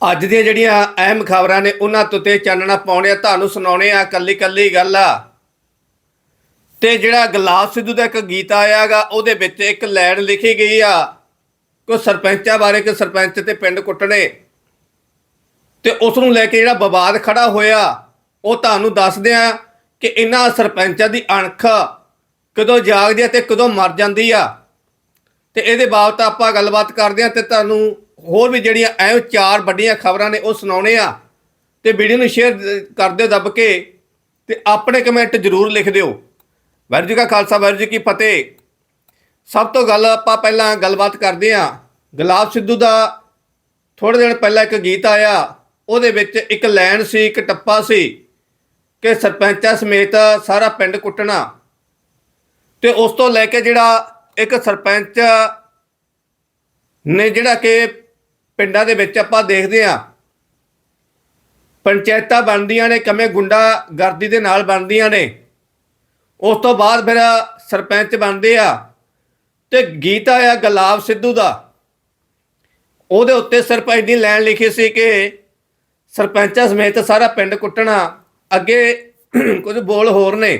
ਅੱਜ ਦੀਆਂ ਜਿਹੜੀਆਂ ਅਹਿਮ ਖਬਰਾਂ ਨੇ ਉਹਨਾਂ ਤੋਂ ਤੇ ਚਾਨਣਾ ਪਾਉਣੇ ਆ, ਤੁਹਾਨੂੰ ਸੁਣਾਉਣੇ ਆ ਕੱਲੀ ਕੱਲੀ ਗੱਲ ਆ। ਤੇ ਜਿਹੜਾ ਗੁਲਾਬ ਸਿੱਧੂ ਦਾ ਇੱਕ ਗੀਤ ਆਇਆਗਾ ਉਹਦੇ ਵਿੱਚ ਇੱਕ ਲੈਣ ਲਿਖੀ ਗਈ ਆ ਕੋ ਸਰਪੰਚਾਂ ਬਾਰੇ ਕਿ ਸਰਪੰਚ ਤੇ ਪਿੰਡ ਕੁੱਟਣੇ। ਤੇ ਉਸ ਨੂੰ ਲੈ ਕੇ ਜਿਹੜਾ ਵਿਵਾਦ ਖੜਾ ਹੋਇਆ, ਉਹ ਤੁਹਾਨੂੰ ਦੱਸਦੇ ਆ ਕਿ ਇਹਨਾਂ ਸਰਪੰਚਾਂ ਦੀ ਅਣਖ ਕਦੋਂ ਜਾਗਦੀ ਆ ਤੇ ਕਦੋਂ ਮਰ ਜਾਂਦੀ ਆ। ਤੇ ਇਹਦੇ ਬਾਬਤ ਆਪਾਂ ਗੱਲਬਾਤ ਕਰਦੇ ਆ ਤੇ ਤੁਹਾਨੂੰ ਹੋਰ ਵੀ ਜਿਹੜੀਆਂ ਐਂ ਚਾਰ ਵੱਡੀਆਂ ਖਬਰਾਂ ਨੇ ਉਹ ਸੁਣਾਉਣੇ ਆ ਤੇ ਵੀਡੀਓ ਨੂੰ ਸ਼ੇਅਰ ਕਰ ਦਿਓ ਦੱਬ ਕੇ ਤੇ ਆਪਣੇ ਕਮੈਂਟ ਜ਼ਰੂਰ ਲਿਖ ਦਿਓ। ਵਾਹਿਗੁਰੂ ਜੀ ਕਾ ਖਾਲਸਾ, ਵਾਹਿਗੁਰੂ ਜੀ ਕੀ ਫਤਿਹ। ਸਭ ਤੋਂ ਗੱਲ ਆਪਾਂ ਪਹਿਲਾਂ ਗੱਲਬਾਤ ਕਰਦੇ ਆ ਗੁਲਾਬ ਸਿੱਧੂ ਦਾ ਥੋੜੇ ਦਿਨ ਪਹਿਲਾਂ ਇੱਕ ਗੀਤ ਆਇਆ, ਉਹਦੇ ਵਿੱਚ ਇੱਕ ਲਾਈਨ ਸੀ, ਇੱਕ ਟੱਪਾ ਸੀ ਕਿ ਸਰਪੰਚਾਂ ਸਮੇਤ ਸਾਰਾ ਪਿੰਡ ਕੁੱਟਣਾ। ਤੇ ਉਸ ਤੋਂ ਲੈ ਕੇ ਜਿਹੜਾ ਇੱਕ ਸਰਪੰਚ ਨੇ ਜਿਹੜਾ ਕਿ ਪਿੰਡਾਂ ਦੇ ਵਿੱਚ ਆਪਾਂ ਦੇਖਦੇ ਆ ਪੰਚਾਇਤਾਂ ਬਣਦੀਆਂ ਨੇ ਕਮੇ ਗੁੰਡਾ ਗਰਦੀ ਦੇ ਨਾਲ ਬਣਦੀਆਂ ਨੇ। ਉਸ ਤੋਂ ਬਾਅਦ ਫਿਰ ਸਰਪੰਚ ਬਣਦੇ ਆ ਤੇ ਗੀਤ ਆਇਆ ਗੁਲਾਬ ਸਿੱਧੂ ਦਾ। ਉਹਦੇ ਉੱਤੇ ਸਰਪੰਚ ਦੀ ਲਾਈਨ ਲਿਖੀ ਸੀ ਕਿ ਸਰਪੰਚਾਂ ਸਮੇਤ ਸਾਰਾ ਪਿੰਡ ਕੁੱਟਣਾ, ਅੱਗੇ ਕੁਝ ਬੋਲ ਹੋਰ ਨੇ।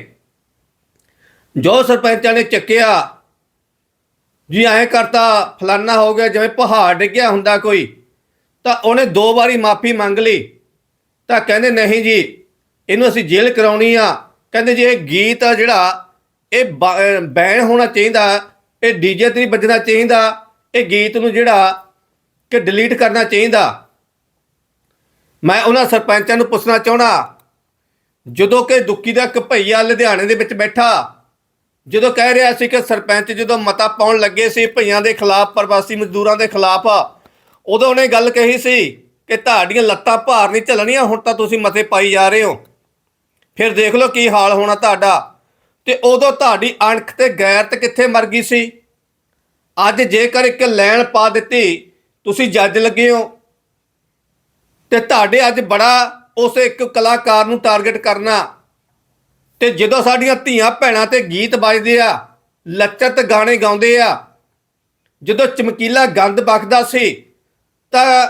ਜੋ ਸਰਪੰਚਾਂ ਨੇ ਚੱਕਿਆ ਜੀ ਐਂ ਕਰਤਾ, ਫਲਾਨਾ ਹੋ ਗਿਆ, ਜਿਵੇਂ ਪਹਾੜ ਡਿੱਗਿਆ ਹੁੰਦਾ ਕੋਈ। ਤਾਂ ਉਹਨੇ ਦੋ ਵਾਰੀ ਮਾਫੀ ਮੰਗ ਲਈ। ਤਾਂ ਕਹਿੰਦੇ, ਨਹੀਂ ਜੀ, ਇਹਨੂੰ ਅਸੀਂ ਜੇਲ੍ਹ ਕਰਾਉਣੀ ਆ। ਕਹਿੰਦੇ, ਜੀ ਇਹ ਗੀਤ ਆ ਜਿਹੜਾ, ਇਹ ਬੈਨ ਹੋਣਾ ਚਾਹੀਦਾ, ਇਹ ਡੀਜੇ ਤੇ ਨਹੀਂ ਵੱਜਣਾ ਚਾਹੀਦਾ, ਇਹ ਗੀਤ ਨੂੰ ਜਿਹੜਾ ਕਿ ਡਿਲੀਟ ਕਰਨਾ ਚਾਹੀਦਾ। ਮੈਂ ਉਹਨਾਂ ਸਰਪੰਚਾਂ ਨੂੰ ਪੁੱਛਣਾ ਚਾਹਣਾ ਜਦੋਂ ਕਿ ਦੁੱਕੀ ਦਾ ਇੱਕ ਭਈਆ ਲੁਧਿਆਣੇ ਦੇ ਵਿੱਚ ਬੈਠਾ ਜਦੋਂ ਕਹਿ ਰਿਹਾ ਸੀ ਕਿ ਸਰਪੰਚ ਜਦੋਂ ਮਤਾ ਪਾਉਣ ਲੱਗੇ ਸੀ ਭਈਆਂ ਦੇ ਖਿਲਾਫ, ਪ੍ਰਵਾਸੀ ਮਜ਼ਦੂਰਾਂ ਦੇ ਖਿਲਾਫ, ਉਦੋਂ ਉਹਨੇ ਗੱਲ ਕਹੀ ਸੀ ਕਿ ਤੁਹਾਡੀਆਂ ਲੱਤਾਂ ਭਾਰ ਨਹੀਂ ਝੱਲਣੀਆਂ, ਹੁਣ ਤਾਂ ਤੁਸੀਂ ਮਤੇ ਪਾਈ ਜਾ ਰਹੇ ਹੋ। ਫਿਰ ਦੇਖ ਲਓ ਕੀ ਹਾਲ ਹੋਣਾ ਤੁਹਾਡਾ। ਤੇ ਉਦੋਂ ਤੁਹਾਡੀ ਅਣਖ ਤੇ ਗੈਰਤ ਕਿੱਥੇ ਮਰ ਗਈ ਸੀ? ਅੱਜ ਜੇਕਰ ਇੱਕ ਲੈਣ ਪਾ ਦਿੱਤੀ, ਤੁਸੀਂ ਜੱਜ ਲੱਗੇ ਹੋ। ਤੇ ਤੁਹਾਡੇ ਅੱਜ ਬੜਾ ਉਸ ਇੱਕ ਕਲਾਕਾਰ ਨੂੰ ਟਾਰਗੇਟ ਕਰਨਾ। ਤੇ ਜਦੋਂ ਸਾਡੀਆਂ ਧੀਆਂ ਭੈਣਾਂ ਤੇ ਗੀਤ ਵੱਜਦੇ ਆ, ਲੱਚਤ ਗਾਣੇ ਗਾਉਂਦੇ ਆ, ਜਦੋਂ ਚਮਕੀਲਾ ਗੰਦ ਬਖਦਾ ਸੀ, ਤਾਂ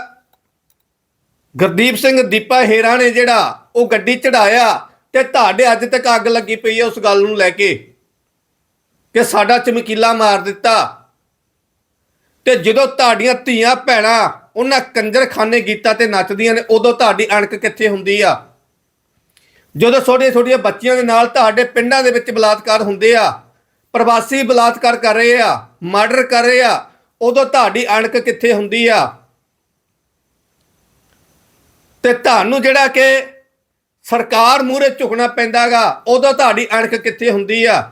ਗੁਰਦੀਪ ਸਿੰਘ ਦੀਪਾ ਹੇਰਾ ਨੇ ਜਿਹੜਾ ਉਹ ਗੱਡੀ ਚੜਾਇਆ ਤੇ ਤੁਹਾਡੇ ਅੱਜ ਤੱਕ ਅੱਗ ਲੱਗੀ ਪਈ ਹੈ ਉਸ ਗੱਲ ਨੂੰ ਲੈ ਕੇ ਕਿ ਸਾਡਾ ਚਮਕੀਲਾ ਮਾਰ ਦਿੱਤਾ। ਤੇ ਜਦੋਂ ਤੁਹਾਡੀਆਂ ਧੀਆਂ ਭੈਣਾਂ ਉਹਨਾਂ ਕੰਜਰਖਾਨੇ ਗੀਤਾਂ ਤੇ ਨੱਚਦੀਆਂ ਨੇ, ਉਦੋਂ ਤੁਹਾਡੀ ਅਣਕ ਕਿੱਥੇ ਹੁੰਦੀ ਆ? ਜਦੋਂ ਛੋਟੀਆਂ ਛੋਟੀਆਂ ਬੱਚੀਆਂ ਦੇ ਨਾਲ ਤੁਹਾਡੇ ਪਿੰਡਾਂ ਦੇ ਵਿੱਚ ਬਲਾਤਕਾਰ ਹੁੰਦੇ ਆ, ਪ੍ਰਵਾਸੀ ਬਲਾਤਕਾਰ ਕਰ ਰਹੇ ਆ, ਮਰਡਰ ਕਰ ਰਹੇ ਆ, ਉਦੋਂ ਤੁਹਾਡੀ ਅਣਕ ਕਿੱਥੇ ਹੁੰਦੀ ਆ? ਤੇ ਤੁਹਾਨੂੰ ਜਿਹੜਾ ਕਿ ਸਰਕਾਰ ਮੂਹਰੇ ਝੁਕਣਾ ਪੈਂਦਾਗਾ, ਉਦੋਂ ਤੁਹਾਡੀ ਅਣਖ ਕਿੱਥੇ ਹੁੰਦੀ ਆ?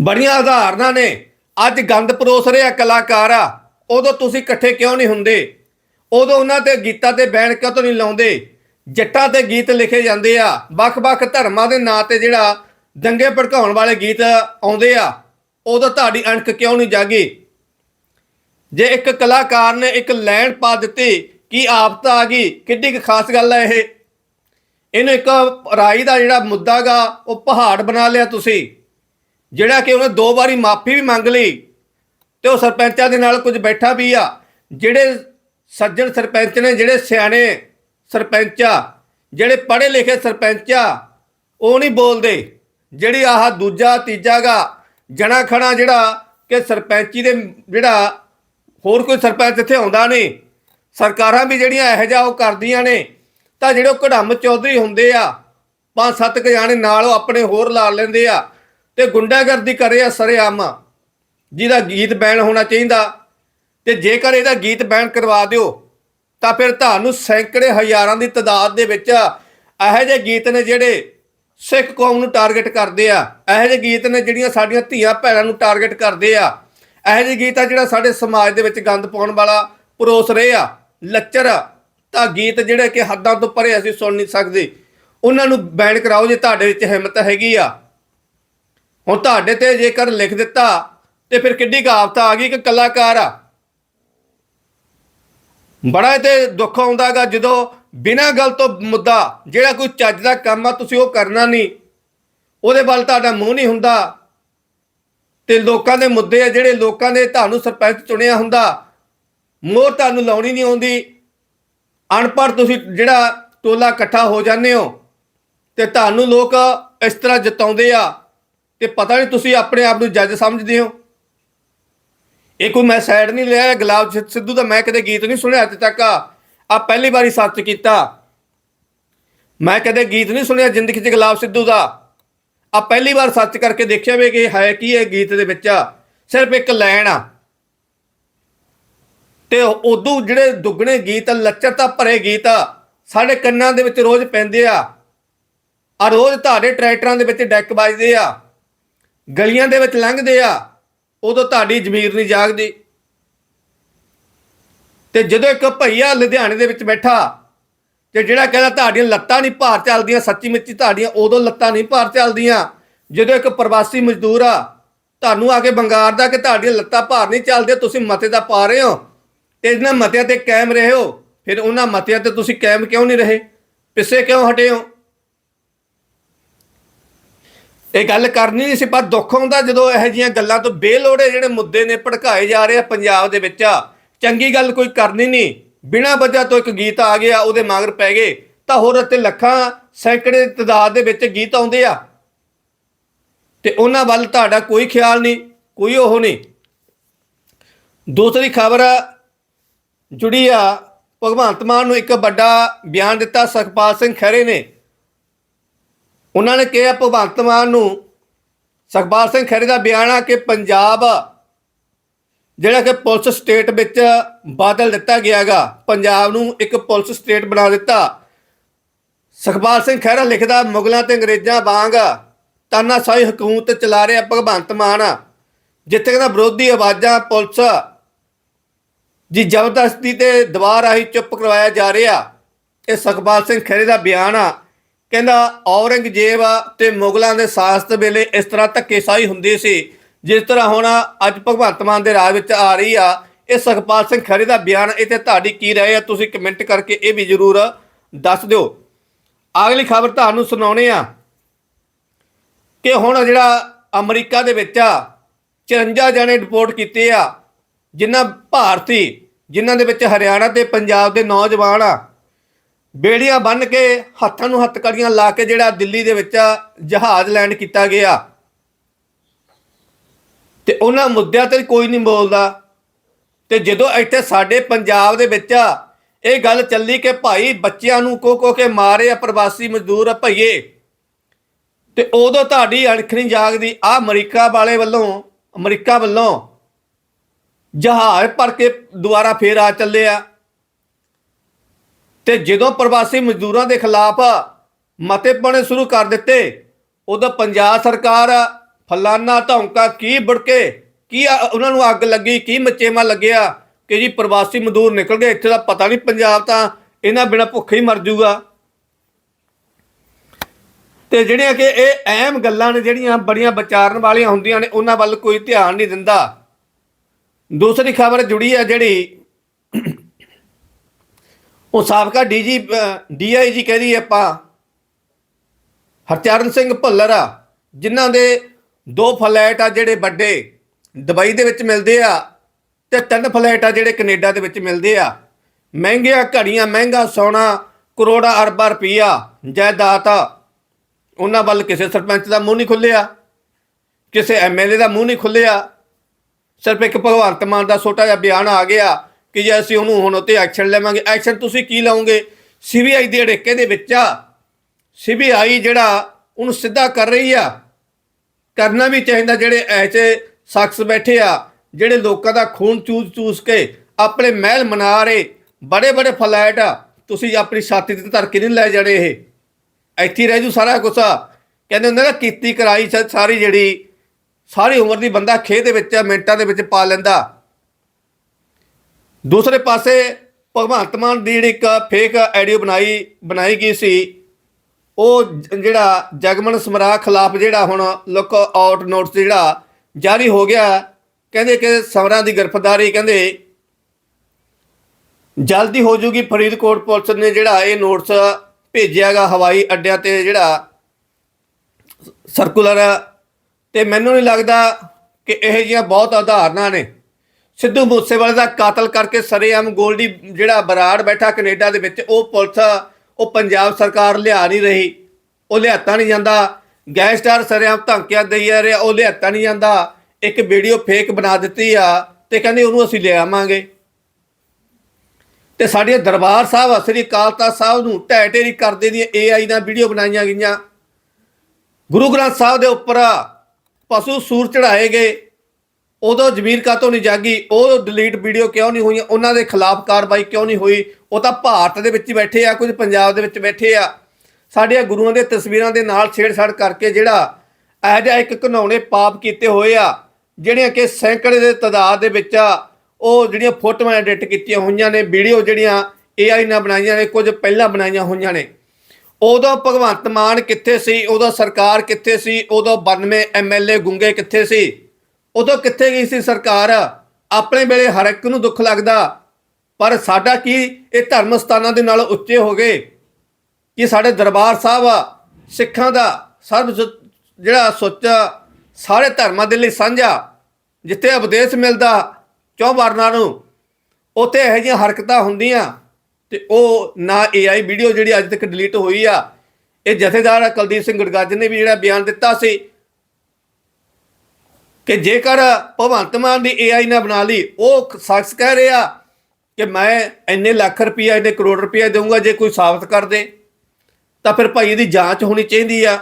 ਬੜੀਆਂ ਉਦਾਹਰਨਾਂ ਨੇ, ਅੱਜ ਗੰਦ ਪਰੋਸ ਰਿਹਾ ਕਲਾਕਾਰ ਆ, ਉਦੋਂ ਤੁਸੀਂ ਇਕੱਠੇ ਕਿਉਂ ਨਹੀਂ ਹੁੰਦੇ? ਉਦੋਂ ਉਹਨਾਂ ਤੇ ਗੀਤਾਂ ਤੇ ਬੈਨ ਕਿਉਂ ਨਹੀਂ ਲਾਉਂਦੇ? ਜੱਟਾਂ ਤੇ ਗੀਤ ਲਿਖੇ ਜਾਂਦੇ ਆ। ਵੱਖ-ਵੱਖ ਧਰਮਾਂ ਦੇ ਨਾਂ ਤੇ ਜਿਹੜਾ ਦੰਗੇ ਭੜਕਾਉਣ ਵਾਲੇ ਗੀਤ ਆਉਂਦੇ ਆ, ਉਦੋਂ ਤੁਹਾਡੀ ਅਣਖ ਕਿਉਂ ਨਹੀਂ ਜਾਗੀ? ਜੇ ਇੱਕ ਕਲਾਕਾਰ ਨੇ ਇੱਕ ਲੈਣ ਪਾ ਦਿੱਤੀ, ਕੀ ਆਪਤਾ ਆ ਗਈ? ਕਿੱਡੀ ਕੁ ਖਾਸ ਗੱਲ ਹੈ ਇਹ। ਇਹਨੂੰ ਇੱਕ ਰਾਈ ਦਾ ਜਿਹੜਾ ਮੁੱਦਾਗਾ ਉਹ ਪਹਾੜ ਬਣਾ ਲਿਆ ਤੁਸੀਂ। ਜਿਹੜਾ ਕਿ ਉਹਨੇ ਦੋ ਵਾਰੀ ਮਾਫੀ ਵੀ ਮੰਗ ਲਈ ਤੇ ਉਹ ਸਰਪੰਚਾਂ ਦੇ ਨਾਲ ਕੁਝ ਬੈਠਾ ਵੀ ਆ। ਜਿਹੜੇ ਸੱਜਣ ਸਰਪੰਚ ਨੇ, ਜਿਹੜੇ ਸਿਆਣੇ ਸਰਪੰਚ ਆ ਜਿਹੜੇ ਪੜ੍ਹੇ ਲਿਖੇ ਸਰਪੰਚ ਆ ਉਹ ਨਹੀਂ ਬੋਲਦੇ। ਜਿਹੜੀ ਆਹ ਦੂਜਾ ਤੀਜਾਗਾ ਜਣਾ ਖਣਾ ਜਿਹੜਾ ਕਿ ਸਰਪੰਚੀ ਦੇ ਜਿਹੜਾ ਹੋਰ ਕੋਈ ਸਰਪੰਚ ਇੱਥੇ ਆਉਂਦਾ ਨਹੀਂ। ਸਰਕਾਰਾਂ ਵੀ ਜਿਹੜੀਆਂ ਇਹੋ ਜਿਹਾ ਉਹ ਕਰਦੀਆਂ ਨੇ, ਤਾਂ ਜਿਹੜੇ ਉਹ ਕਢੰਮ ਚੌਧਰੀ ਹੁੰਦੇ ਆ, ਪੰਜ ਸੱਤ ਕ ਜਾਣੇ ਨਾਲ ਉਹ ਆਪਣੇ ਹੋਰ ਲਾ ਲੈਂਦੇ ਆ ਤੇ ਗੁੰਡਾਗਰਦੀ ਕਰੇ ਆ ਸਰੇਆਮ। ਜਿਹਦਾ ਗੀਤ ਬੈਨ ਹੋਣਾ ਚਾਹੀਦਾ ਤੇ ਜੇਕਰ ਇਹਦਾ ਗੀਤ ਬੈਨ ਕਰਵਾ ਦਿਓ ਤਾਂ ਫਿਰ ਤੁਹਾਨੂੰ ਸੈਂਕੜੇ ਹਜ਼ਾਰਾਂ ਦੀ ਤਦਾਦ ਦੇ ਵਿੱਚ ਇਹੋ ਜਿਹੇ ਗੀਤ ਨੇ ਜਿਹੜੇ ਸਿੱਖ ਕੌਮ ਨੂੰ ਟਾਰਗੇਟ ਕਰਦੇ ਆ। ਇਹੋ ਜਿਹੇ ਗੀਤ ਨੇ ਜਿਹੜੀਆਂ ਸਾਡੀਆਂ ਧੀਆਂ ਭੈਣਾਂ ਨੂੰ ਟਾਰਗੇਟ ਕਰਦੇ ਆ। ਇਹੋ ਜਿਹੇ ਗੀਤ ਆ ਜਿਹੜਾ ਸਾਡੇ ਸਮਾਜ ਦੇ ਵਿੱਚ ਗੰਦ ਪਾਉਣ ਵਾਲਾ ਪਰੋਸ ਰਹੇ ਆ। ਲੱਚਰ ਤਾਂ ਗੀਤ ਜਿਹੜੇ ਕਿ ਹੱਦਾਂ ਤੋਂ ਪਰੇ ਅਸੀਂ ਸੁਣ ਨਹੀਂ ਸਕਦੇ। ਉਹਨਾਂ ਨੂੰ ਬੈਨ ਕਰਾਓ ਜੇ ਤੁਹਾਡੇ ਵਿੱਚ ਹਿੰਮਤ ਹੈਗੀ ਆ। ਹੁਣ ਤੁਹਾਡੇ ਤੇ ਜੇਕਰ ਲਿਖ ਦਿੱਤਾ ਤੇ ਫਿਰ ਕਿੱਡੀ ਕਾਫਤਾ ਆ ਗਈ ਕਿ ਕਲਾਕਾਰ ਆ। ਬੜਾ ਤੇ ਦੁੱਖ ਆਉਂਦਾਗਾ ਜਦੋਂ ਬਿਨਾਂ ਗੱਲ ਤੋਂ ਮੁੱਦਾ ਜਿਹੜਾ ਕੋਈ ਚੱਜ ਦਾ ਕੰਮ ਆ, ਤੁਸੀਂ ਉਹ ਕਰਨਾ ਨਹੀਂ। ਉਹਦੇ ਵੱਲ ਤੁਹਾਡਾ ਮੂੰਹ ਨਹੀਂ ਹੁੰਦਾ। ਤੇ ਲੋਕਾਂ ਦੇ ਮੁੱਦੇ ਆ ਜਿਹੜੇ ਲੋਕਾਂ ਨੇ ਤੁਹਾਨੂੰ ਸਰਪੰਚ ਚੁਣਿਆ ਹੁੰਦਾ। ਮੋਹਰ ਤੁਹਾਨੂੰ ਲਾਉਣੀ ਨਹੀਂ ਆਉਂਦੀ। ਅਨਪੜ੍ਹ ਤੁਸੀਂ ਜਿਹੜਾ ਟੋਲਾ ਇਕੱਠਾ ਹੋ ਜਾਂਦੇ ਹੋ, ਤੇ ਤੁਹਾਨੂੰ ਲੋਕ ਇਸ ਤਰ੍ਹਾਂ ਜਤਾਉਂਦੇ ਆ। ਤੇ ਪਤਾ ਨਹੀਂ ਤੁਸੀਂ ਆਪਣੇ ਆਪ ਨੂੰ ਜੱਜ ਸਮਝਦੇ ਹੋ। ਇਹ ਕੋਈ ਮੈਂ ਸਾਈਡ ਨਹੀਂ ਲਿਆ ਗੁਲਾਬ ਸਿੱਧੂ ਦਾ ਮੈਂ ਕਦੇ ਗੀਤ ਨਹੀਂ ਸੁਣਿਆ ਅੱਜ ਤੱਕ। ਆ ਪਹਿਲੀ ਵਾਰੀ ਸੱਚ ਕੀਤਾ। ਮੈਂ ਕਦੇ ਗੀਤ ਨਹੀਂ ਸੁਣਿਆ ਜ਼ਿੰਦਗੀ 'ਚ ਗੁਲਾਬ ਸਿੱਧੂ ਦਾ। ਆ ਪਹਿਲੀ ਵਾਰ ਸੱਚ ਕਰਕੇ ਦੇਖਿਆ ਵੇ ਕਿ ਹੈ ਕੀ ਇਹ ਗੀਤ ਦੇ ਵਿੱਚ। ਸਿਰਫ ਇੱਕ ਲਾਈਨ ਆ। ਤੇ ਉਦੋਂ ਜਿਹੜੇ ਦੁੱਗਣੇ ਗੀਤ ਲੱਚਰਤਾ ਭਰੇ ਗੀਤ ਸਾਡੇ ਕੰਨਾਂ ਦੇ ਵਿੱਚ ਰੋਜ਼ ਪੈਂਦੇ ਆ। ਆ ਰੋਜ਼ ਤੁਹਾਡੇ ਟਰੈਕਟਰਾਂ ਦੇ ਵਿੱਚ ਡੈਕ ਵੱਜਦੇ ਆ। ਗਲੀਆਂ ਦੇ ਵਿੱਚ ਲੰਘਦੇ ਆ। ਉਦੋਂ ਤੁਹਾਡੀ ਜ਼ਮੀਰ ਨਹੀਂ ਜਾਗਦੀ। ਤੇ ਜਦੋਂ ਇੱਕ ਭਈਆ ਲੁਧਿਆਣੇ ਦੇ ਵਿੱਚ ਬੈਠਾ, ਤੇ ਜਿਹੜਾ ਕਹਿੰਦਾ ਤੁਹਾਡੀਆਂ ਲੱਤਾਂ ਨਹੀਂ ਭਾਰ ਚੱਲਦੀਆਂ, ਸੱਚੀ ਮੁੱਚੀ ਤੁਹਾਡੀਆਂ ਉਦੋਂ ਲੱਤਾਂ ਨਹੀਂ ਭਾਰ ਚੱਲਦੀਆਂ, ਜਦੋਂ ਇੱਕ ਪ੍ਰਵਾਸੀ ਮਜ਼ਦੂਰ ਆ, ਤੁਹਾਨੂੰ ਆ ਕੇ ਬੰਗਾਰਦਾ ਕਿ ਤੁਹਾਡੀਆਂ ਲੱਤਾਂ ਭਾਰ ਨਹੀਂ ਚੱਲਦੀਆਂ, ਤੁਸੀਂ ਮਤੇ ਦਾ ਪਾ ਰਹੇ ਹੋ, ਤੇ ਇਹਨਾਂ ਮਤਿਆਂ ਤੇ ਕਾਇਮ ਰਹੇ ਹੋ, ਫਿਰ ਉਹਨਾਂ ਮਤਿਆਂ ਤੇ ਤੁਸੀਂ ਕਾਇਮ ਕਿਉਂ ਨਹੀਂ ਰਹੇ? ਪਿੱਛੇ ਕਿਉਂ ਹਟੇ ਹੋ? ਇਹ ਗੱਲ ਕਰਨੀ ਨਹੀਂ ਸੀ, ਪਰ ਦੁੱਖ ਹੁੰਦਾ ਜਦੋਂ ਇਹੋ ਜਿਹੀਆਂ ਗੱਲਾਂ ਤੋਂ ਬੇਲੋੜੇ ਜਿਹੜੇ ਮੁੱਦੇ ਨੇ ਭੜਕਾਏ ਜਾ ਰਹੇ ਆ ਪੰਜਾਬ ਦੇ ਵਿੱਚ ਚੰਗੀ ਗੱਲ ਕੋਈ ਕਰਨੀ ਨਹੀਂ। ਬਿਨਾਂ ਵਜ੍ਹਾ ਤੋਂ ਇੱਕ ਗੀਤ ਆ ਗਿਆ, ਉਹਦੇ ਮਗਰ ਪੈ ਗਏ। ਤਾਂ ਹੋਰ ਅਤੇ ਲੱਖਾਂ, ਸੈਂਕੜੇ ਤਦਾਦ ਦੇ ਵਿੱਚ ਗੀਤ ਆਉਂਦੇ ਆ। ਤੇ ਉਹਨਾਂ ਵੱਲ ਤੁਹਾਡਾ ਕੋਈ ਖਿਆਲ ਨਹੀਂ, ਕੋਈ ਉਹ ਨਹੀਂ। ਦੂਸਰੀ ਖਬਰ ਜੁੜੀ ਆ। ਭਗਵੰਤ ਮਾਨ ਨੂੰ ਇੱਕ ਵੱਡਾ ਬਿਆਨ ਦਿੱਤਾ, ਸੁਖਪਾਲ ਸਿੰਘ ਖਹਿਰੇ ਨੇ। ਉਹਨਾਂ ਨੇ ਕਿਹਾ, ਭਗਵੰਤ ਮਾਨ ਨੂੰ ਸੁਖਪਾਲ ਸਿੰਘ ਖਹਿਰੇ ਦਾ ਬਿਆਨ ਆ ਕਿ ਪੰਜਾਬ, ਜਿਹੜਾ ਕਿ ਪੁਲਿਸ ਸਟੇਟ ਵਿੱਚ ਬਾਦਲ ਦਿੱਤਾ ਗਿਆਗਾ ਪੰਜਾਬ ਨੂੰ ਇੱਕ ਪੁਲਿਸ ਸਟੇਟ ਬਣਾ ਦਿੱਤਾ। ਸੁਖਪਾਲ ਸਿੰਘ ਖਹਿਰਾ ਲਿਖਦਾ, ਮੁਗਲਾਂ ਤੇ ਅੰਗਰੇਜ਼ਾਂ ਵਾਂਗ ਤਾਨਾਸ਼ਾਹੀ ਹਕੂਮਤ ਚਲਾ ਰਿਹਾ ਭਗਵੰਤ ਮਾਨ, ਜਿੱਥੇ ਕਹਿੰਦਾ ਵਿਰੋਧੀ ਆਵਾਜ਼ਾਂ ਪੁਲਿਸ ਜੀ ਜ਼ਬਰਦਸਤੀ ਤੇ ਦਬਾਅ ਰਾਹੀਂ ਚੁੱਪ ਕਰਵਾਇਆ ਜਾ ਰਿਹਾ। ਇਹ ਸੁਖਪਾਲ ਸਿੰਘ ਖਹਿਰੇ ਦਾ ਬਿਆਨ ਆ। ਕਹਿੰਦਾ ਔਰੰਗਜ਼ੇਬ ਤੇ ਮੁਗਲਾਂ ਦੇ ਸ਼ਾਸਤ ਵੇਲੇ ਇਸ ਤਰ੍ਹਾਂ ਧੱਕੇਸ਼ਾਹੀ ਹੁੰਦੀ ਸੀ। ਜਿਸ ਤਰ੍ਹਾਂ ਹੁਣ ਅੱਜ ਭਗਵੰਤ ਮਾਨ ਦੇ ਰਾਜ ਵਿੱਚ ਆ ਰਹੀ ਆ। ਇਹ ਸੁਖਪਾਲ ਸਿੰਘ ਖਹਿਰੇ ਦਾ ਬਿਆਨ ਇਹ ਤੇ ਤੁਹਾਡੀ ਕੀ ਰਹੇ ਆ, ਤੁਸੀਂ ਕਮੈਂਟ ਕਰਕੇ ਇਹ ਵੀ ਜ਼ਰੂਰ ਦੱਸ ਦਿਓ। ਅਗਲੀ ਖਬਰ ਤੁਹਾਨੂੰ ਸੁਣਾਉਣੇ ਆ ਕਿ ਹੁਣ ਜਿਹੜਾ ਅਮਰੀਕਾ ਦੇ ਵਿੱਚ ਆ 54 ਜਣੇ ਰਿਪੋਰਟ ਕੀਤੇ ਆ, ਜਿਨ੍ਹਾਂ ਭਾਰਤੀ, ਜਿਨ੍ਹਾਂ ਦੇ ਵਿੱਚ ਹਰਿਆਣਾ ਤੇ ਪੰਜਾਬ ਦੇ ਨੌਜਵਾਨ ਆ ਬੇੜੀਆਂ ਬੰਨ ਕੇ ਹੱਥਾਂ ਨੂੰ ਹੱਥਕੜੀਆਂ ਲਾ ਕੇ ਜਿਹੜਾ ਦਿੱਲੀ ਦੇ ਵਿੱਚ ਜਹਾਜ਼ ਲੈਂਡ ਕੀਤਾ ਗਿਆ। ਤੇ ਉਹਨਾਂ ਮੁੱਦਿਆਂ ਤੇ ਕੋਈ ਨਹੀਂ ਬੋਲਦਾ। ਤੇ ਜਦੋਂ ਇੱਥੇ ਸਾਡੇ ਪੰਜਾਬ ਦੇ ਵਿੱਚ ਇਹ ਗੱਲ ਚੱਲੀ ਕਿ ਭਾਈ ਬੱਚਿਆਂ ਨੂੰ ਕੋ ਕੋ ਕੇ ਮਾਰੇ ਆ ਪ੍ਰਵਾਸੀ ਮਜ਼ਦੂਰ ਆ ਭਈਏ, ਤੇ ਉਦੋਂ ਤੁਹਾਡੀ ਅਣਖ ਨਹੀਂ ਜਾਗਦੀ ਆ ਅਮਰੀਕਾ ਵਾਲੇ ਵੱਲੋਂ, ਅਮਰੀਕਾ ਵੱਲੋਂ ਜਹਾਜ਼ ਭਰ ਕੇ ਦੁਬਾਰਾ ਫੇਰ ਆ ਚੱਲੇ ਆ। ਤੇ ਜਦੋਂ ਪ੍ਰਵਾਸੀ ਮਜ਼ਦੂਰਾਂ ਦੇ ਖਿਲਾਫ ਮਤੇ ਪਾਉਣੇ ਸ਼ੁਰੂ ਕਰ ਦਿੱਤੇ, ਉਦੋਂ ਪੰਜਾਬ ਸਰਕਾਰ ਫਲਾਨਾ ਧੌਂਕਾ ਕੀ ਬੜਕੇ, ਕੀ ਉਹਨਾਂ ਨੂੰ ਅੱਗ ਲੱਗੀ, ਕੀ ਮਚੇਮਾ ਲੱਗਿਆ ਕਿ ਜੀ ਪ੍ਰਵਾਸੀ ਮਜ਼ਦੂਰ ਨਿਕਲ ਗਏ, ਇੱਥੇ ਦਾ ਪਤਾ ਨਹੀਂ ਪੰਜਾਬ ਤਾਂ ਇਹਨਾਂ ਬਿਨਾ ਭੁੱਖੇ ਹੀ ਮਰ ਜਾਊਗਾ ਤੇ ਜਿਹੜੀਆਂ ਕਿ ਇਹ ਅਹਿਮ ਗੱਲਾਂ ਨੇ, ਜਿਹੜੀਆਂ ਬੜੀਆਂ ਵਿਚਾਰਨ ਵਾਲੀਆਂ ਹੁੰਦੀਆਂ ਨੇ, ਉਹਨਾਂ ਵੱਲ ਕੋਈ ਧਿਆਨ ਨਹੀਂ ਦਿੰਦਾ। ਦੂਸਰੀ ਖਬਰ ਜੁੜੀ ਹੈ ਜਿਹੜੀ ਉਹ ਸਾਬਕਾ ਡੀਜੀ ਡੀਆਈਜੀ ਕਹਿੰਦੀ ਆਪਾਂ। ਹਰਚਰਨ ਸਿੰਘ ਭੱਲਰ ਆ, ਜਿਨ੍ਹਾਂ ਦੇ ਦੋ ਫਲੈਟ ਆ ਜਿਹੜੇ ਵੱਡੇ, ਦੁਬਈ ਦੇ ਵਿੱਚ ਮਿਲਦੇ ਆ ਤੇ ਤਿੰਨ ਫਲੈਟ ਆ ਜਿਹੜੇ ਕੈਨੇਡਾ ਦੇ ਵਿੱਚ ਮਿਲਦੇ ਆ। ਮਹਿੰਗੀਆਂ ਘੜੀਆਂ, ਮਹਿੰਗਾ ਸੋਨਾ, ਕਰੋੜਾ ਅਰਬਾਂ ਰੁਪਈਆ ਜਾਇਦਾਦ ਆ। ਉਹਨਾਂ ਵੱਲ ਕਿਸੇ ਸਰਪੰਚ ਦਾ ਮੂੰਹ ਨਹੀਂ ਖੁੱਲਿਆ, ਕਿਸੇ ਐਮਐਲਏ ਦਾ ਮੂੰਹ ਨਹੀਂ ਖੁੱਲਿਆ। ਸਿਰਫ ਇੱਕ ਭਗਵੰਤ ਮਾਨ ਦਾ ਛੋਟਾ ਜਿਹਾ ਬਿਆਨ ਆ ਗਿਆ ਕਿ ਜੇ ਅਸੀਂ ਉਹਨੂੰ ਹੁਣ ਉੱਤੇ ਐਕਸ਼ਨ ਲਵਾਂਗੇ ਐਕਸ਼ਨ ਤੁਸੀਂ ਕੀ ਲਓਗੇ ਸੀਬੀਆਈ ਦੇ ਅੜੇਕੇ ਦੇ ਵਿੱਚ ਆ। ਸੀਬੀਆਈ ਜਿਹੜਾ ਉਹਨੂੰ ਸਿੱਧਾ ਕਰ ਰਹੀ ਆ। ਕਰਨਾ ਵੀ ਚਾਹੀਦਾ ਜਿਹੜੇ ਐਸੇ ਸ਼ਖਸ ਬੈਠੇ ਆ, ਜਿਹੜੇ ਲੋਕਾਂ ਦਾ ਖੂਨ ਚੂਸ ਚੂਸ ਕੇ ਆਪਣੇ ਮਹਿਲ ਮਨਾ ਰਹੇ ਬੜੇ ਬੜੇ ਫਲੈਟ ਆ। ਤੁਸੀਂ ਆਪਣੀ ਛਾਤੀ ਤੇ ਧਰ ਕੇ ਨਹੀਂ ਲੈ ਜਾਣੇ ਇਹ। ਇੱਥੇ ਰਹਿ ਜੂ ਸਾਰਾ ਕੁਛ ਕਹਿੰਦੇ ਹੁੰਦੇ ਨਾ, ਕੀਤੀ ਕਰਾਈ ਸਾ- ਸਾਰੀ ਜਿਹੜੀ, ਸਾਰੀ ਉਮਰ ਦੀ ਬੰਦਾ ਖੇਹ ਦੇ ਵਿੱਚ ਮਿੰਟਾਂ ਦੇ ਵਿੱਚ ਪਾ ਲੈਂਦਾ। ਦੂਸਰੇ ਪਾਸੇ ਭਗਵੰਤ ਮਾਨ ਦੀ ਜਿਹੜੀ ਇੱਕ ਫੇਕ ਆਡੀਓ ਬਣਾਈ ਬਣਾਈ ਗਈ ਸੀ, ਉਹ ਜਿਹੜਾ ਜਗਮਨ ਸਮਰਾ ਖਿਲਾਫ ਜਿਹੜਾ ਹੁਣ ਲੁੱਕ ਆਊਟ ਨੋਟਿਸ ਜਿਹੜਾ ਜਾਰੀ ਹੋ ਗਿਆ, ਕਹਿੰਦੇ ਕਿ ਸਮਰਾਂ ਦੀ ਗ੍ਰਿਫਤਾਰੀ, ਕਹਿੰਦੇ ਜਲਦੀ ਹੋ ਜੂਗੀ ਫਰੀਦਕੋਟ ਪੁਲਿਸ ਨੇ ਜਿਹੜਾ ਇਹ ਨੋਟਿਸ ਭੇਜਿਆਗਾ ਹਵਾਈ ਅੱਡਿਆਂ ਤੇ ਜਿਹੜਾ ਸਰਕੂਲਰ ਤੇ ਮੈਨੂੰ ਨਹੀਂ ਲੱਗਦਾ ਕਿ ਇਹ ਜਿਹੀਆਂ ਬਹੁਤ ਉਦਾਹਰਨਾਂ ਨੇ। ਸਿੱਧੂ ਮੂਸੇਵਾਲੇ ਦਾ ਕਾਤਲ ਕਰਕੇ ਸਰੇਆਮ ਗੋਲਡੀ ਜਿਹੜਾ ਬਰਾੜ ਬੈਠਾ ਕੈਨੇਡਾ ਦੇ ਵਿੱਚ, ਉਹ ਪੁਲਿਸ, ਉਹ ਪੰਜਾਬ ਸਰਕਾਰ ਲਿਆ ਨਹੀਂ ਰਹੀ। ਉਹ ਲਿਆਤਾ ਨਹੀਂ ਜਾਂਦਾ। ਗੈਂਗਸਟਰ ਸਰੇਆਮ ਧਮਕੀਆਂ ਦੇਈ ਜਾ ਰਿਹਾ, ਉਹ ਲਿਆਤਾ ਨਹੀਂ ਜਾਂਦਾ। ਇੱਕ ਵੀਡੀਓ ਫੇਕ ਬਣਾ ਦਿੱਤੀ ਆ ਤੇ ਕਹਿੰਦੇ ਉਹਨੂੰ ਅਸੀਂ ਲੈ ਆਵਾਂਗੇ ਤੇ ਸਾਡੇ ਦਰਬਾਰ ਸਾਹਿਬ, ਸ੍ਰੀ ਅਕਾਲ ਤਖਤ ਸਾਹਿਬ ਨੂੰ ਢਹਿ ਢੇਰੀ ਕਰਦੇ ਦੀਆਂ ਏਆਈ ਨਾਲ ਵੀਡੀਓ ਬਣਾਈਆਂ ਗਈਆਂ। ਗੁਰੂ ਗ੍ਰੰਥ ਸਾਹਿਬ ਦੇ ਉੱਪਰ ਪਸ਼ੂ ਸੂਰ ਚੜਾਏ ਗਏ। ਉਦੋਂ ਜ਼ਮੀਰ ਕਾਤੋਂ ਨਹੀਂ ਜਾਗੀ, ਉਹ ਡਿਲੀਟ ਵੀਡੀਓ ਕਿਉਂ ਨਹੀਂ ਹੋਈਆਂ ਉਹਨਾਂ ਦੇ ਖਿਲਾਫ ਕਾਰਵਾਈ ਕਿਉਂ ਨਹੀਂ ਹੋਈ? ਉਹ ਤਾਂ ਭਾਰਤ ਦੇ ਵਿੱਚ ਬੈਠੇ ਆ, ਕੁਝ ਪੰਜਾਬ ਦੇ ਵਿੱਚ ਬੈਠੇ ਆ। ਸਾਡੇ ਗੁਰੂਆਂ ਦੇ ਤਸਵੀਰਾਂ ਦੇ ਨਾਲ ਛੇੜਛਾੜ ਕਰਕੇ ਜਿਹੜਾ ਇਹ ਜਿਹਾ ਇੱਕ ਘਨਾਉਣੇ ਪਾਪ ਕੀਤੇ ਹੋਏ ਆ, ਜਿਹੜੀਆਂ ਕਿ ਸੈਂਕੜੇ ਦੇ ਤਦਾਦ ਦੇ ਵਿੱਚ ਆ, ਉਹ ਜਿਹੜੀਆਂ ਫੋਟੋਆਂ ਐਡਿਟ ਕੀਤੀਆਂ ਹੋਈਆਂ ਨੇ ਵੀਡੀਓ ਜਿਹੜੀਆਂ AI ਨਾਲ ਬਣਾਈਆਂ ਨੇ, ਕੁਝ ਪਹਿਲਾਂ ਬਣਾਈਆਂ ਹੋਈਆਂ ਨੇ। ਉਦੋਂ ਭਗਵੰਤ ਮਾਨ ਕਿੱਥੇ ਸੀ? ਉਦੋਂ ਸਰਕਾਰ ਕਿੱਥੇ ਸੀ? ਉਦੋਂ 92 ਐਮਐਲਏ ਗੁੰਗੇ ਕਿੱਥੇ ਸੀ? ਉਦੋਂ ਕਿੱਥੇ ਗਈ ਸੀ ਸਰਕਾਰ? ਆਪਣੇ ਵੇਲੇ ਹਰ ਇੱਕ ਨੂੰ ਦੁੱਖ ਲੱਗਦਾ। ਪਰ ਸਾਡਾ ਕੀ ਇਹ ਧਰਮ ਸਥਾਨਾਂ ਦੇ ਨਾਲ ਉੱਚੇ ਹੋ ਗਏ? ਕਿ ਸਾਡੇ ਦਰਬਾਰ ਸਾਹਿਬ, ਸਿੱਖਾਂ ਦਾ ਸਰਬ ਜਿਹੜਾ ਸੋਚਾ ਸਾਰੇ ਧਰਮਾਂ ਦੇ ਲਈ ਸਾਂਝਾ, ਜਿੱਥੇ ਉਪਦੇਸ਼ ਮਿਲਦਾ ਚੌ ਵਰਨਾਂ ਨੂੰ, ਉੱਥੇ ਇਹੋ ਜਿਹੀਆਂ ਹਰਕਤਾਂ ਹੁੰਦੀਆਂ। ਤੇ ਉਹ ਨਾ AI ਵੀਡੀਓ ਜਿਹੜੀ ਅੱਜ ਤੱਕ ਡਿਲੀਟ ਹੋਈ ਆ, ਇਹ ਜਥੇਦਾਰ ਕੁਲਦੀਪ ਸਿੰਘ ਗੜਗੱਜ ਨੇ ਵੀ ਜਿਹੜਾ ਬਿਆਨ ਦਿੱਤਾ ਸੀ ਕਿ ਜੇਕਰ ਭਗਵੰਤ ਮਾਨ ਦੀ AI ਨਾ ਬਣਾ ਲਈ, ਉਹ ਸ਼ਖਸ ਕਹਿ ਰਿਹਾ ਕਿ ਮੈਂ ਇੰਨੇ ਲੱਖ ਰੁਪਈਆ, ਇੰਨੇ ਕਰੋੜ ਰੁਪਈਆ ਦੇਵਾਂਗਾ ਜੇ ਕੋਈ ਸਾਬਤ ਕਰ ਦੇ, ਤਾਂ ਫਿਰ ਭਾਈ ਇਹਦੀ ਜਾਂਚ ਹੋਣੀ ਚਾਹੀਦੀ ਆ।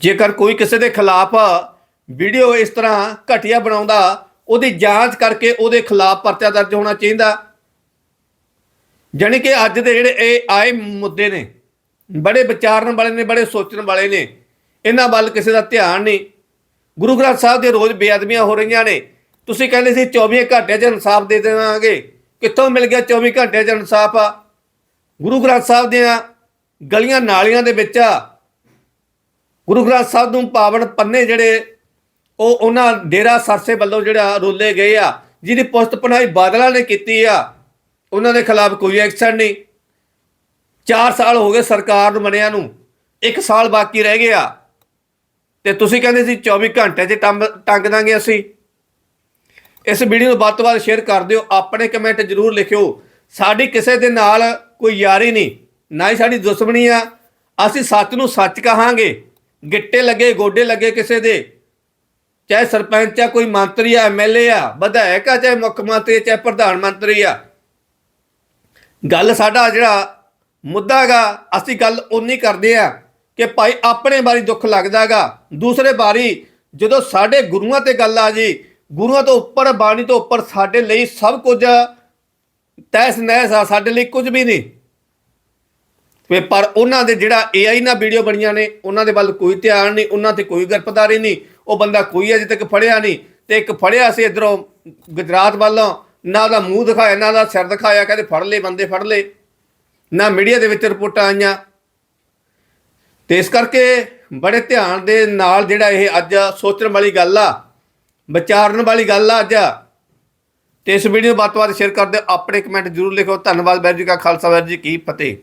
ਜੇਕਰ ਕੋਈ ਕਿਸੇ ਦੇ ਖਿਲਾਫ ਵੀਡੀਓ ਇਸ ਤਰ੍ਹਾਂ ਘਟੀਆ ਬਣਾਉਂਦਾ, ਉਹਦੀ ਜਾਂਚ ਕਰਕੇ ਉਹਦੇ ਖਿਲਾਫ ਪਰਚਾ ਦਰਜ ਹੋਣਾ ਚਾਹੀਦਾ। ਜਾਣੀ ਕਿ ਅੱਜ ਦੇ ਜਿਹੜੇ ਇਹ ਆਏ ਮੁੱਦੇ ਨੇ, ਬੜੇ ਵਿਚਾਰਨ ਵਾਲੇ ਨੇ, ਬੜੇ ਸੋਚਣ ਵਾਲੇ ਨੇ, ਇਹਨਾਂ ਵੱਲ ਕਿਸੇ ਦਾ ਧਿਆਨ ਨਹੀਂ। ਗੁਰੂ ਗ੍ਰੰਥ ਸਾਹਿਬ ਦੇ ਰੋਜ਼ ਬੇਅਦਬੀਆਂ ਹੋ ਰਹੀਆਂ ਨੇ। ਤੁਸੀਂ ਕਹਿੰਦੇ ਸੀ 24 ਘੰਟਿਆਂ 'ਚ ਇਨਸਾਫ ਦੇ ਦੇਵਾਂਗੇ। ਕਿੱਥੋਂ ਮਿਲ ਗਿਆ 24 ਘੰਟਿਆਂ 'ਚ ਇਨਸਾਫ? ਆ ਗੁਰੂ ਗ੍ਰੰਥ ਸਾਹਿਬ ਦੀਆਂ ਗਲੀਆਂ ਨਾਲੀਆਂ ਦੇ ਵਿੱਚ ਗੁਰੂ ਗ੍ਰੰਥ ਸਾਹਿਬ ਨੂੰ ਪਾਵਨ ਪੰਨੇ ਜਿਹੜੇ, ਉਹ ਉਹਨਾਂ ਡੇਰਾ ਸਰਸੇ ਵੱਲੋਂ ਜਿਹੜਾ ਰੋਲੇ ਗਏ ਆ। ਜਿਹਦੀ ਪੁਸਤ ਪਨਾਈ ਬਾਦਲਾਂ ਨੇ ਕੀਤੀ ਆ। ਉਹਨਾਂ ਦੇ ਖਿਲਾਫ ਕੋਈ ਐਕਸ਼ਨ ਨਹੀਂ। 4 ਸਾਲ ਹੋ ਗਏ ਸਰਕਾਰ ਨੂੰ ਬਣਿਆ ਨੂੰ। 1 ਸਾਲ ਬਾਕੀ ਰਹਿ ਗਿਆ। ਤੇ ਤੁਸੀਂ ਕਹਿੰਦੇ ਸੀ 24 ਘੰਟੇ 'ਚ ਟੰਬ ਟੰਗ ਦਾਂਗੇ ਅਸੀਂ। ਇਸ ਵੀਡੀਓ ਨੂੰ ਵੱਧ ਤੋਂ ਵੱਧ ਸ਼ੇਅਰ ਕਰ ਦਿਓ, ਆਪਣੇ ਕਮੈਂਟ ਜ਼ਰੂਰ ਲਿਖਿਓ। ਸਾਡੀ ਕਿਸੇ ਦੇ ਨਾਲ ਕੋਈ ਯਾਰੀ ਨਹੀਂ, ਨਾ ਹੀ ਸਾਡੀ ਦੁਸ਼ਮਣੀ ਆ। ਅਸੀਂ ਸੱਚ ਨੂੰ ਸੱਚ ਕਹਾਂਗੇ, ਗਿੱਟੇ ਲੱਗੇ, ਗੋਡੇ ਲੱਗੇ ਕਿਸੇ ਦੇ। ਚਾਹੇ ਸਰਪੰਚ ਆ, ਕੋਈ ਮੰਤਰੀ ਆ ਐਮਐਲਏ ਆ, ਵਿਧਾਇਕ ਆ, ਚਾਹੇ ਮੁੱਖ ਮੰਤਰੀ ਚਾਹੇ ਪ੍ਰਧਾਨ ਮੰਤਰੀ ਆ। ਗੱਲ ਸਾਡਾ ਜਿਹੜਾ ਮੁੱਦਾ ਹੈਗਾ ਅਸੀਂ ਗੱਲ ਉਨੀ ਕਰਦੇ ਆ। ਕਿ ਭਾਈ ਆਪਣੇ ਬਾਰੇ ਦੁੱਖ ਲੱਗਦਾਗਾ ਦੂਸਰੇ ਬਾਰੀ ਜਦੋਂ ਸਾਡੇ ਗੁਰੂਆਂ ਤੇ ਗੱਲ ਆ ਜੀ, ਗੁਰੂਆਂ ਤੋਂ ਉੱਪਰ, ਬਾਣੀ ਤੋਂ ਉੱਪਰ ਸਾਡੇ ਲਈ ਸਭ ਕੁਝ ਤੈਸ ਨਹਿਸ ਆ, ਸਾਡੇ ਲਈ ਕੁਝ ਵੀ ਨਹੀਂ। ਵੇ ਪਰ ਉਹਨਾਂ ਦੇ ਜਿਹੜਾ AI ਨਾਲ ਵੀਡੀਓ ਬਣੀਆਂ ਨੇ, ਉਹਨਾਂ ਦੇ ਵੱਲ ਕੋਈ ਧਿਆਨ ਨਹੀਂ, ਉਹਨਾਂ ਤੇ ਕੋਈ ਗ੍ਰਿਫਤਾਰੀ ਨਹੀਂ। ਉਹ ਬੰਦਾ ਕੋਈ ਅਜੇ ਤੱਕ ਫੜਿਆ ਨਹੀਂ ਤੇ ਇੱਕ ਫੜਿਆ ਸੀ ਇਧਰੋਂ ਗੁਜਰਾਤ ਵੱਲੋਂ, ਨਾ ਉਹਦਾ ਮੂੰਹ ਦਿਖਾਇਆ, ਨਾ ਉਹਦਾ ਸਿਰ ਦਿਖਾਇਆ, ਕਹਿੰਦੇ ਫੜ ਲਏ ਬੰਦੇ, ਫੜ ਲਏ। ਨਾ ਮੀਡੀਆ ਦੇ ਵਿੱਚ ਰਿਪੋਰਟਾਂ ਆਈਆਂ ਤੇ ਇਸ ਕਰਕੇ ਬੜੇ ਧਿਆਨ ਦੇ ਨਾਲ ਜਿਹੜਾ ਇਹ ਅੱਜ ਸੋਚਣ ਵਾਲੀ ਗੱਲ ਆ, ਵਿਚਾਰਨ ਵਾਲੀ ਗੱਲ ਆ ਅੱਜ। ਤੇ ਇਸ ਵੀਡੀਓ ਨੂੰ ਵੱਧ ਤੋਂ ਵੱਧ ਸ਼ੇਅਰ ਕਰ ਦਿਓ, ਆਪਣੇ ਕਮੈਂਟ ਜ਼ਰੂਰ ਲਿਖੋ। ਧੰਨਵਾਦ ਵੈਰ ਜੀ ਕਾ ਖਾਲਸਾ ਵੈਰ ਜੀ ਕੀ ਫਤਿਹ।